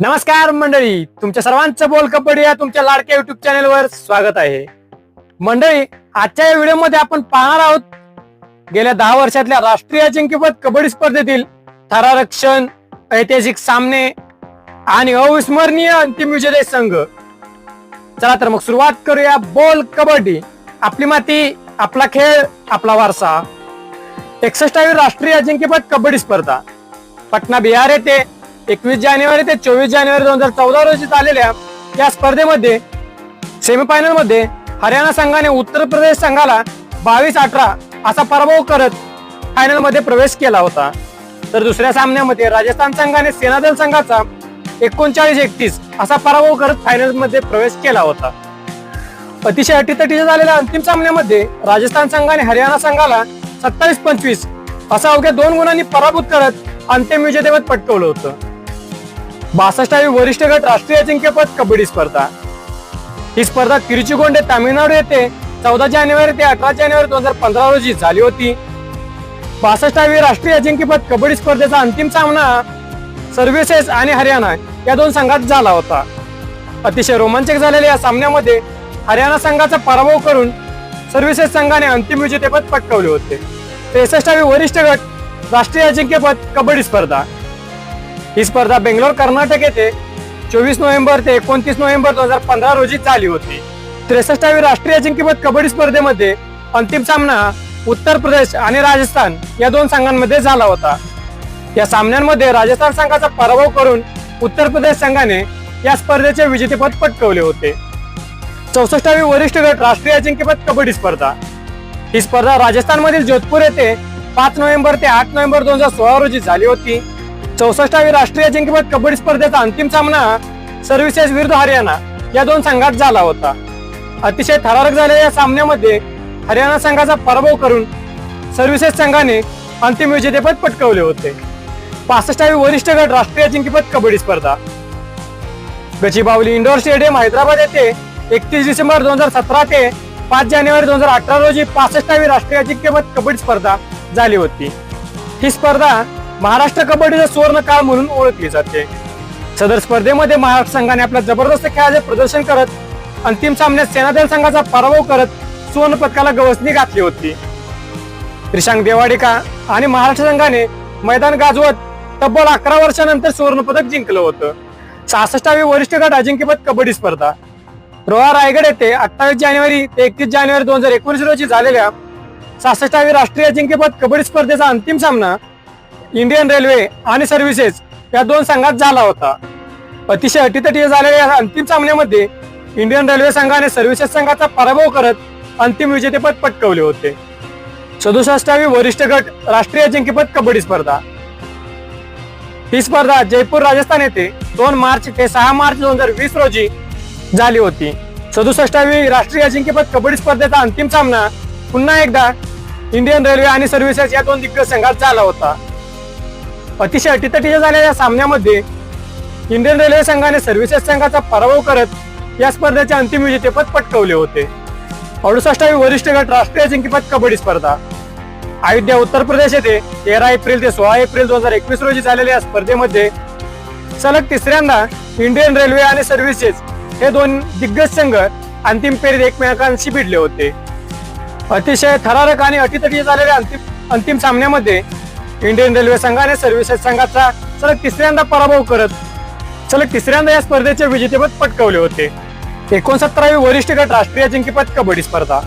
नमस्कार मंडळी तुमच्या सर्वांचं बोल कबड्डी या तुमच्या लाडक्या युट्यूब चॅनेलवर स्वागत आहे. मंडळी आजच्या या व्हिडिओमध्ये आपण पाहणार आहोत गेल्या दहा वर्षातल्या राष्ट्रीय अजिंक्यपद कबड्डी स्पर्धेतील थरारक्षण ऐतिहासिक सामने आणि अविस्मरणीय अंतिम विजेते संघ. चला तर मग सुरुवात करूया बोल कबड्डी. आपली माती आपला खेळ आपला वारसा. एकसष्टावी राष्ट्रीय अजिंक्यपद कबड्डी स्पर्धा. पटना बिहार येथे एकवीस जानेवारी ते चोवीस जानेवारी दोन हजार चौदा रोजी झालेल्या या स्पर्धेमध्ये सेमीफायनलमध्ये हरियाणा संघाने उत्तर प्रदेश संघाला बावीस अठरा असा पराभव करत फायनलमध्ये प्रवेश केला होता. तर दुसऱ्या सामन्यामध्ये राजस्थान संघाने सेनादल संघाचा एकोणचाळीस एकतीस असा पराभव करत फायनलमध्ये प्रवेश केला होता. अतिशय अटीतटीच्या झालेल्या अंतिम सामन्यामध्ये राजस्थान संघाने हरियाणा संघाला सत्तावीस पंचवीस असा अवघ्या दोन गुणांनी पराभूत करत अंतिम विजेतेपद पटकवलं होतं. बासष्टावी वरिष्ठ गट राष्ट्रीय अजिंक्यपद कबड्डी स्पर्धा. ही स्पर्धा तिरुचिगोंडे तामिळनाडू येथे चौदा जानेवारी ते अठरा जानेवारी दोन हजार पंधरा रोजी झाली होती. बासष्टावी राष्ट्रीय अजिंक्यपद कबड्डी स्पर्धेचा अंतिम सामना सर्व्हिसेस आणि हरियाणा या दोन संघात झाला होता. अतिशय रोमांचक झालेल्या या सामन्यामध्ये हरियाणा संघाचा पराभव करून सर्व्हिसेस संघाने अंतिम विजेतेपद पटकावले होते. त्रेसष्टावी वरिष्ठ गट राष्ट्रीय अजिंक्यपद कबड्डी स्पर्धा. ही स्पर्धा बेंगलोर कर्नाटक येथे चोवीस नोव्हेंबर ते एकोणतीस नोव्हेंबर दोन हजार पंधरा रोजी झाली होती. त्रेसष्टावी राष्ट्रीय अजिंक्यपद कबड्डी स्पर्धेमध्ये अंतिम सामना उत्तर प्रदेश आणि राजस्थान या दोन संघांमध्ये झाला होता. या सामन्यांमध्ये राजस्थान संघाचा पराभव करून उत्तर प्रदेश संघाने या स्पर्धेचे विजेतेपद पटकवले होते. चौसष्टावी वरिष्ठ गट राष्ट्रीय अजिंक्यपद कबड्डी स्पर्धा. ही स्पर्धा राजस्थानमधील जोधपूर येथे पाच नोव्हेंबर ते आठ नोव्हेंबर दोन हजार सोळा रोजी झाली होती. चौसष्टावी राष्ट्रीय अजिंक्यपद कबड्डी स्पर्धेचा अंतिम सामना सर्व्हिसेस विरुद्ध हरियाणा या दोन संघात झाला होता. अतिशय थरारक झालेल्या या सामन्यामध्ये हरियाणा संघाचा पराभव करून सर्व्हिसेस संघाने अंतिम विजेतेपद पटकवले होते. पासष्टावी वरिष्ठ गट राष्ट्रीय अजिंक्यपद कबड्डी स्पर्धा. गचीबावली इंडोर स्टेडियम हैदराबाद येथे एकतीस डिसेंबर दोन हजार सतरा ते पाच जानेवारी दोन हजार अठरा रोजी पासष्टावी राष्ट्रीय अजिंक्यपद कबड्डी स्पर्धा झाली होती. ही स्पर्धा महाराष्ट्र कबड्डीचा सुवर्ण काळ म्हणून ओळखली जाते. सदर स्पर्धेमध्ये महाराष्ट्र संघाने आपल्या जबरदस्त खेळाचे प्रदर्शन करत अंतिम सामन्यात सेनादल संघाचा पराभव करत सुवर्ण पदकाला गवसणी घातली होती. त्रिशांक देवाडिका आणि महाराष्ट्र संघाने मैदान गाजवत तब्बल अकरा वर्षानंतर सुवर्ण पदक जिंकलं होतं. सहासष्टावी वरिष्ठ गट अजिंक्यपद कबड्डी स्पर्धा. रोहा रायगड येथे अठ्ठावीस जानेवारी ते एकतीस जानेवारी दोन हजार एकोणीस रोजी झालेल्या सहासष्टावी राष्ट्रीय अजिंक्यपद कबड्डी स्पर्धेचा अंतिम सामना इंडियन रेल्वे आणि सर्व्हिसेस या दोन संघात झाला होता. अतिशय अटीतटीय झालेल्या या अंतिम सामन्यामध्ये इंडियन रेल्वे संघाने सर्व्हिसेस संघाचा पराभव करत अंतिम विजेतेपद पटकवले होते. सदुसष्टावी वरिष्ठ गट राष्ट्रीय अजिंक्यपद कबड्डी स्पर्धा. ही स्पर्धा जयपूर राजस्थान येथे दोन मार्च ते सहा मार्च दोन हजार वीस रोजी झाली होती. सदुसष्टावी राष्ट्रीय अजिंक्यपद कबड्डी स्पर्धेचा अंतिम सामना पुन्हा एकदा इंडियन रेल्वे आणि सर्व्हिसेस या दोन दिग्गज संघात झाला होता. अतिशय अटीतटीच्या झालेल्या सामन्यामध्ये इंडियन रेल्वे संघाने सर्व्हिसेस संघाचा पराभव करत या स्पर्धेचे अंतिम विजेतेपद पटकवले होते. अडुसष्टावी वरिष्ठ गट राष्ट्रीय जिंकीपद कबड्डी स्पर्धा. अयोध्या उत्तर प्रदेश येथे तेरा एप्रिल ते सोळा एप्रिल दोन हजार एकवीस रोजी झालेल्या या स्पर्धेमध्ये सलग तिसऱ्यांदा इंडियन रेल्वे आणि सर्व्हिसेस हे दोन दिग्गज संघ अंतिम फेरीत एकमेकांशी भिडले होते. अतिशय थरारक आणि अटीतटीय झालेल्या अंतिम अंतिम सामन्यामध्ये इंडियन रेल्वे संघाने सर्व्हिसेस संघाचा सलग तिसऱ्यांदा पराभव करत सलग तिसऱ्यांदा या स्पर्धेचे विजेतेपद पटकवले होते. एकोणसत्तरावी वरिष्ठ गट राष्ट्रीय अजिंक्यपद कबड्डी स्पर्धा.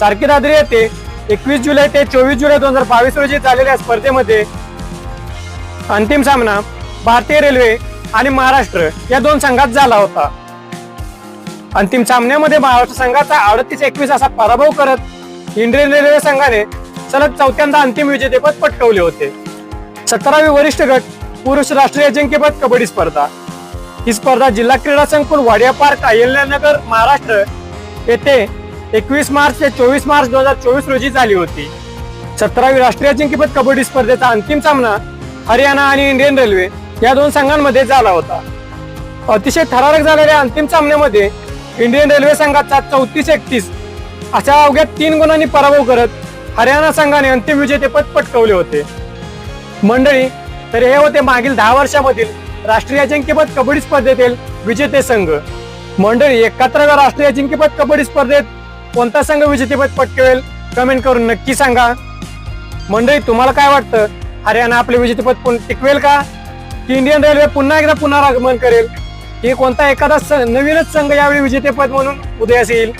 चारकी दादरी येथे एकवीस जुलै ते चोवीस जुलै दोन हजार बावीस रोजी झालेल्या स्पर्धेमध्ये अंतिम सामना भारतीय रेल्वे आणि महाराष्ट्र या दोन संघात झाला होता. अंतिम सामन्यामध्ये महाराष्ट्र संघाचा अडतीस एकवीस असा पराभव करत इंडियन रेल्वे संघाने सलग चौथ्यांदा अंतिम विजेतेपद पटकवले होते. सतरावी वरिष्ठ गट पुरुष राष्ट्रीय अजिंक्यपद कबड्डी स्पर्धा. ही स्पर्धा जिल्हा क्रीडा संकुल वाडिया पार्क अहिल्यानगर महाराष्ट्र येथे एकवीस मार्च ते चोवीस मार्च दोन हजार चोवीस रोजी झाली होती. सतरावी राष्ट्रीय अजिंक्यपद कबड्डी स्पर्धेचा अंतिम सामना हरियाणा आणि इंडियन रेल्वे या दोन संघांमध्ये झाला होता. अतिशय थरारक झालेल्या अंतिम सामन्यामध्ये इंडियन रेल्वे संघाचा चौतीस एकतीस अशा अवघ्या तीन गुणांनी पराभव करत हरियाणा संघाने अंतिम विजेतेपद पटकवले होते. मंडळी तर हे होते मागील दहा वर्षामधील राष्ट्रीय अजिंक्यपद कबड्डी स्पर्धेतील विजेते संघ. मंडळी एकाहत्तराव्या राष्ट्रीय अजिंक्यपद कबड्डी स्पर्धेत कोणता संघ विजेतेपद पटकवेल कमेंट करून नक्की सांगा. मंडळी तुम्हाला काय वाटतं? हरियाणा आपले विजेतेपद टिकवेल का? की इंडियन रेल्वे पुन्हा एकदा पुनरागमन करेल? की कोणता एखादा नवीनच संघ यावेळी विजेतेपद म्हणून उदयास येईल?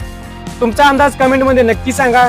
तुमचा अंदाज कमेंटमध्ये नक्की सांगा.